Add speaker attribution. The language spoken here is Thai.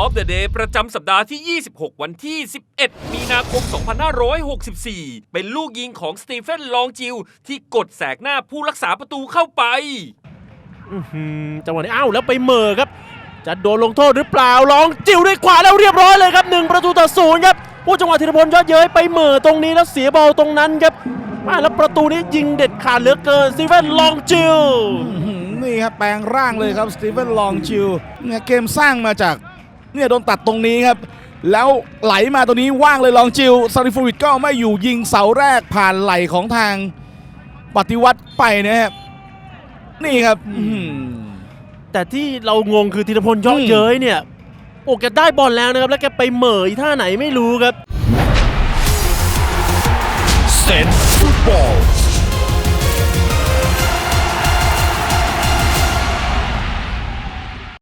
Speaker 1: of the Day ประจำสัปดาห์ที่ 26 วันที่ 11 มีนาคม 2564 เป็นลูกยิงของสตีเฟนลองจิวที่กดแสกหน้าผู้รักษาประตูเข้าไป
Speaker 2: อื้อหือจังหวะนี้อ้าวแล้วไปเหม่อครับ จะโดนลงโทษหรือเปล่าลองจิ้วด้วยขวาแล้วเรียบร้อยเลยครับหนึ่งประตูต่อศูนย์ครับผู้จังหวะธีรพลยอดเย้ยไปเหม่อตรงนี้แล้วเสียบอลตรงนั้นครับมาแล้วประตูนี้ยิงเด็ดขาดเหลือเกินสตีเฟนลองจิว
Speaker 3: อื้อหือนี่ครับแปลงร่างเลยครับสตีเฟนลองชิลเนี่ยเกมสร้างมาจาก เนี่ยโดนตัดตรงนี้ครับ แล้วไหลมาตรงนี้ว่างเลยลองจิลซาริฟูวิดก็ไม่อยู่ยิงเสาแรกผ่านไหลของทางปฏิวัติไปนะครับนี่ครับอื้อหือ
Speaker 2: แต่ที่เรางงคือธีรพลยอดเย้ยเนี่ย โอ้แกได้บอลแล้วนะครับ แล้วแกไปเหม่ออีท่าไหนไม่รู้ครับ
Speaker 4: เซนฟุตบอล